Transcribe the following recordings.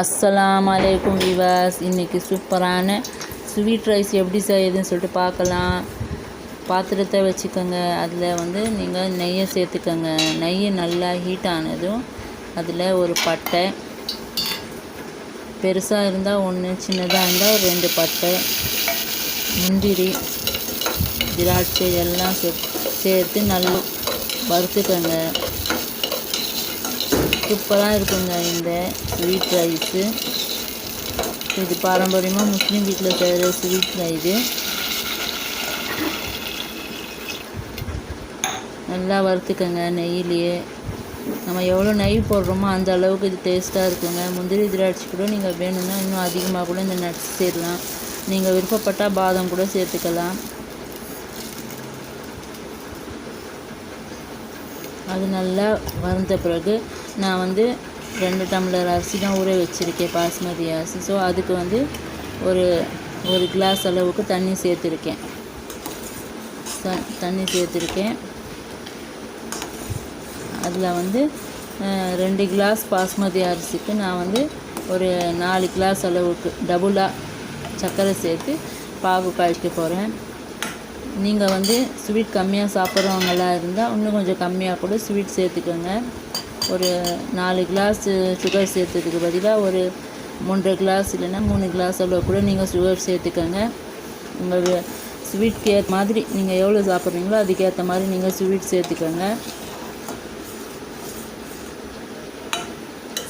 அஸ்லாம் அலைக்கும் விவாஸ் இன்றைக்கி சூப்பரான ஸ்வீட் ரைஸ் எப்படி செய்யுதுன்னு சொல்லிட்டு பார்க்கலாம். பாத்திரத்தை வச்சுக்கோங்க. அதில் வந்து நீங்கள் நெய்யை சேர்த்துக்கோங்க. நெய் நல்லா ஹீட் ஆனதும் அதில் ஒரு பட்டை. பெருசாக இருந்தால் ஒன்று சின்னதாக இருந்தால் ரெண்டு பட்டை. முந்திரி திராட்சை எல்லாம் சே சேர்த்து நல்லா வறுத்துக்கோங்க. சூப்பராக இருக்குங்க இந்த ஸ்வீட் ரைஸு இது பாரம்பரியமாக முஸ்லீம் வீட்டில் செய்கிற ஸ்வீட் இது நல்லா வறுத்துக்கோங்க நெய்யிலேயே நம்ம எவ்வளோ நெய் போடுறோமோ அந்த அளவுக்கு இது டேஸ்ட்டாக இருக்குங்க. முந்திரி திராட்சை கூட நீங்கள் வேணும்னா இன்னும் அதிகமாக கூட இந்த நட்ஸ் சேரலாம். நீங்கள் விருப்பப்பட்டால் பாதம் கூட சேர்த்துக்கலாம். அது நல்லா வறுந்த பிறகு நான் வந்து ரெண்டு டம்ளர் அரிசி தான் ஊற வச்சுருக்கேன் பாஸ்மதி அரிசி. ஸோ அதுக்கு வந்து ஒரு ஒரு கிளாஸ் அளவுக்கு தண்ணி சேர்த்துருக்கேன். த தண்ணி சேர்த்துருக்கேன். அதில் வந்து ரெண்டு கிளாஸ் பாஸ்மதி அரிசிக்கு நான் வந்து ஒரு நாலு கிளாஸ் அளவுக்கு டபுளாக சர்க்கரை சேர்த்து பாகு காய்க்க போகிறேன் நீங்கள் வந்து ஸ்வீட் கம்மியாக சாப்பிட்றவங்களா இருந்தால் இன்னும் கொஞ்சம் கம்மியாக கூட ஸ்வீட் சேர்த்துக்கோங்க. ஒரு நாலு கிளாஸ் சுகர் சேர்த்ததுக்கு பதிலாக ஒரு மூன்றரை கிளாஸ் இல்லைன்னா மூணு கிளாஸ் அளவு கூட நீங்கள் சுகர் சேர்த்துக்கோங்க. உங்கள் ஸ்வீட்க்கு ஏற்ற மாதிரி நீங்கள் எவ்வளோ சாப்பிட்றீங்களோ அதுக்கேற்ற மாதிரி நீங்கள் ஸ்வீட் சேர்த்துக்கோங்க.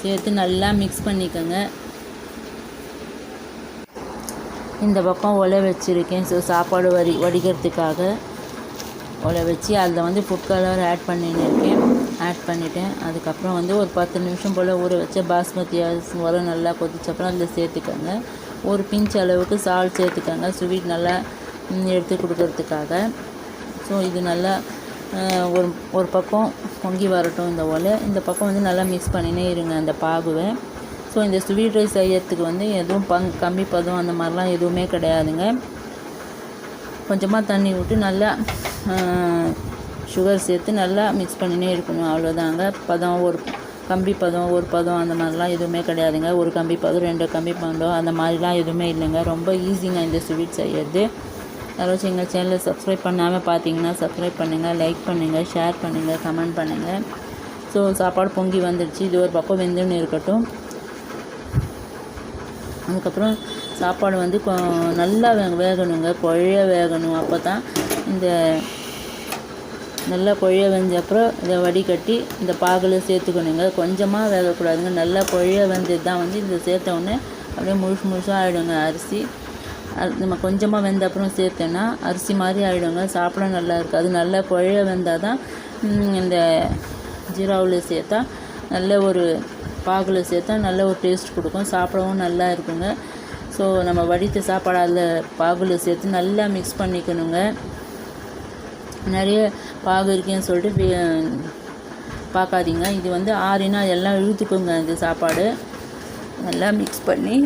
சேர்த்து நல்லா மிக்ஸ் பண்ணிக்கோங்க. இந்த பக்கம் ஒலை வச்சுருக்கேன். ஸோ சாப்பாடு வடி வடிக்கிறதுக்காக ஒலை வச்சு அதில் வந்து ஃபுட் கலர் ஆட் பண்ணின்னு இருக்கேன். ஆட் பண்ணிட்டேன். அதுக்கப்புறம் வந்து ஒரு பத்து நிமிஷம் போல் ஊற வச்ச பாஸ்மதி அரிசி உரம் நல்லா கொதிச்சப்பறம் அதில் சேர்த்துக்கோங்க. ஒரு பிஞ்ச் அளவுக்கு சால் சேர்த்துக்கோங்க. ஸ்வீட் நல்லா எடுத்து கொடுக்கறதுக்காக. ஸோ இது நல்லா ஒரு ஒரு பக்கம் பொங்கி வரட்டும் இந்த ஒலை. இந்த பக்கம் வந்து நல்லா மிக்ஸ் பண்ணினே இருங்க அந்த பாகுவை. ஸோ இந்த ஸ்வீட் ரைஸ் செய்யறதுக்கு வந்து எதுவும் பங் கம்மி பதம் அந்த மாதிரிலாம் எதுவுமே கிடையாதுங்க. கொஞ்சமாக தண்ணி விட்டு நல்லா சுகர் சேர்த்து நல்லா மிக்ஸ் பண்ணினே இருக்கணும். அவ்வளோதாங்க பதம் ஒரு கம்பி பதம் ஒரு பதம் அந்த மாதிரிலாம் எதுவுமே கிடையாதுங்க. ஒரு கம்பி பதம் ரெண்டு கம்பி பதம் அந்த மாதிரிலாம் எதுவுமே இல்லைங்க. ரொம்ப ஈஸிங்க இந்த ஸ்வீட் செய்யறது. யாராச்சும் எங்கள் சேனலை சப்ஸ்கிரைப் பண்ணாமல் பார்த்தீங்கன்னா சப்ஸ்கிரைப் பண்ணுங்கள் லைக் பண்ணுங்கள் ஷேர் பண்ணுங்கள் கமெண்ட் பண்ணுங்கள் ஸோ சாப்பாடு பொங்கி வந்துடுச்சு இது ஒரு பக்கம் வெந்துன்னு இருக்கட்டும். அதுக்கப்புறம் சாப்பாடு வந்து கொ நல்லா வே வேகணுங்க. குழைய வேகணும். அப்போ தான் இந்த நல்லா கொழைய வெஞ்ச அப்புறம் இதை வடிகட்டி இந்த பாகில் சேர்த்துக்கணுங்க. கொஞ்சமாக வேகக்கூடாதுங்க. நல்லா கொழைய வெந்தது தான் வந்து இந்த சேர்த்த உடனே அப்படியே முழுசு முழுசாக ஆகிடுங்க அரிசி. அது நம்ம கொஞ்சமாக வெந்த அப்புறம் சேர்த்தேன்னா அரிசி மாதிரி ஆகிடுங்க சாப்பிட நல்லா இருக்காது நல்லா குழைய வெந்தால் தான் இந்த ஜீராவில் சேர்த்தா நல்ல ஒரு பாகில் சேர்த்தா நல்ல ஒரு டேஸ்ட் கொடுக்கும். சாப்பிடவும் நல்லா இருக்குங்க. ஸோ நம்ம வடித்த சாப்பாடு அதில் பாகில் சேர்த்து நல்லா மிக்ஸ் பண்ணிக்கணுங்க. நிறைய பாகு இருக்கேன்னு சொல்லிட்டு பார்க்காதீங்க. இது வந்து ஆறினா எல்லாம் இழுத்துக்குங்க இந்த சாப்பாடு. நல்லா மிக்ஸ் பண்ணி